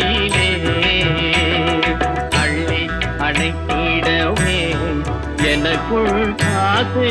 அறையிலே அள்ளி அடைத்திடவே எனக்குள் காத்து